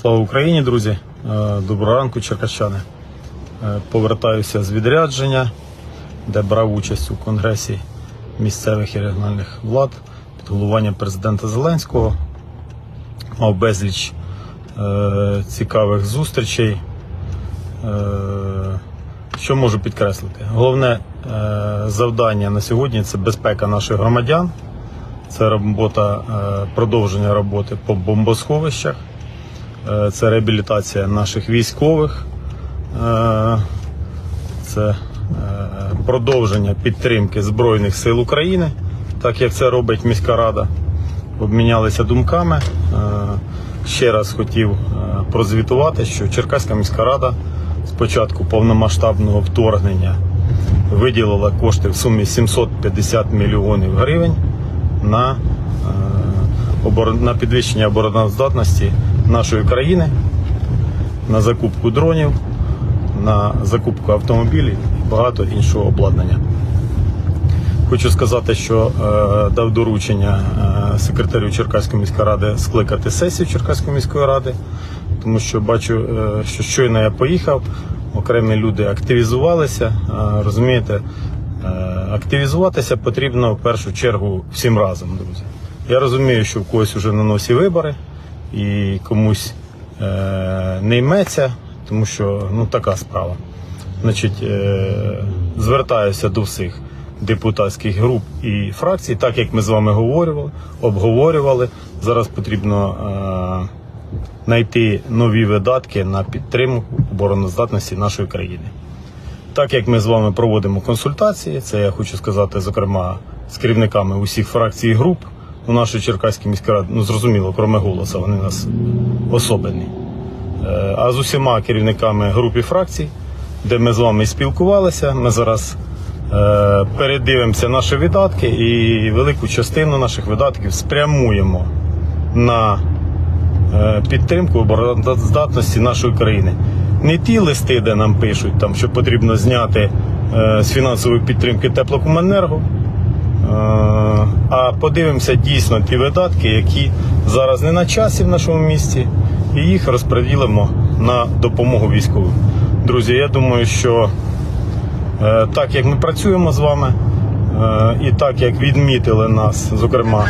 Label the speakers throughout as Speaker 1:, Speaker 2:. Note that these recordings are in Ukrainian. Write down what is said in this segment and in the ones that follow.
Speaker 1: Слава Україні, друзі! Е, Доброго ранку, черкащани. Е, Повертаюся з відрядження, де брав участь у конгресі місцевих і регіональних влад під головуванням президента Зеленського. Мав безліч е, цікавих зустрічей. Що можу підкреслити? Головне завдання на сьогодні це безпека наших громадян. Це робота, продовження роботи по бомбосховищах. Е, Це реабілітація наших військових, Е, це е, продовження підтримки Збройних сил України, так як це робить міська рада. Обмінялися думками. Ще раз хотів прозвітувати, що Черкаська міська рада з початку повномасштабного вторгнення виділила кошти в сумі 750 мільйонів гривень на на підвищення обороноздатності нашої країни, на закупку дронів, на закупку автомобілів і багато іншого обладнання. Хочу сказати, що е, дав доручення е, секретарю Черкаської міської ради скликати сесію Черкаської міської ради, тому що бачу, е, що щойно я поїхав, окремі люди активізувалися. Е, розумієте, е, активізуватися потрібно в першу чергу всім разом, друзі. Я розумію, що в когось вже на носі вибори і комусь е, не йметься, тому що ну така справа. Значить, е, звертаюся до всіх депутатських груп і фракцій, так як ми з вами говорювали, обговорювали. Зараз потрібно е, знайти нові видатки на підтримку обороноздатності нашої країни. Так як ми з вами проводимо консультації, це я хочу сказати, зокрема, з керівниками усіх фракцій груп у нашій Черкаській міській раді, ну зрозуміло, кроме голоса, вони у нас особені. Е, А з усіма керівниками груп і фракцій, де ми з вами спілкувалися, ми зараз е, передивимося наші видатки і велику частину наших видатків спрямуємо на е, підтримку обороноздатності нашої країни. Не ті листи, де нам пишуть, там, що потрібно зняти з фінансової підтримки теплокомуненерго, подивимося дійсно ті видатки, які зараз не на часі в нашому місті, і їх розподілимо на допомогу військовим. Друзі, я думаю, що е, так як ми працюємо з вами, е, і так як відмітили нас, зокрема,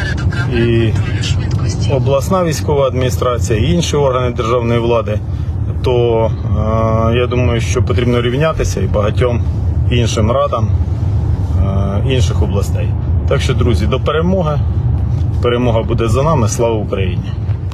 Speaker 1: і обласна військова адміністрація і інші органи державної влади, то е, я думаю, що потрібно рівнятися і багатьом іншим радам інших областей. Так що, друзі, до перемоги. Перемога буде за нами. Слава Україні!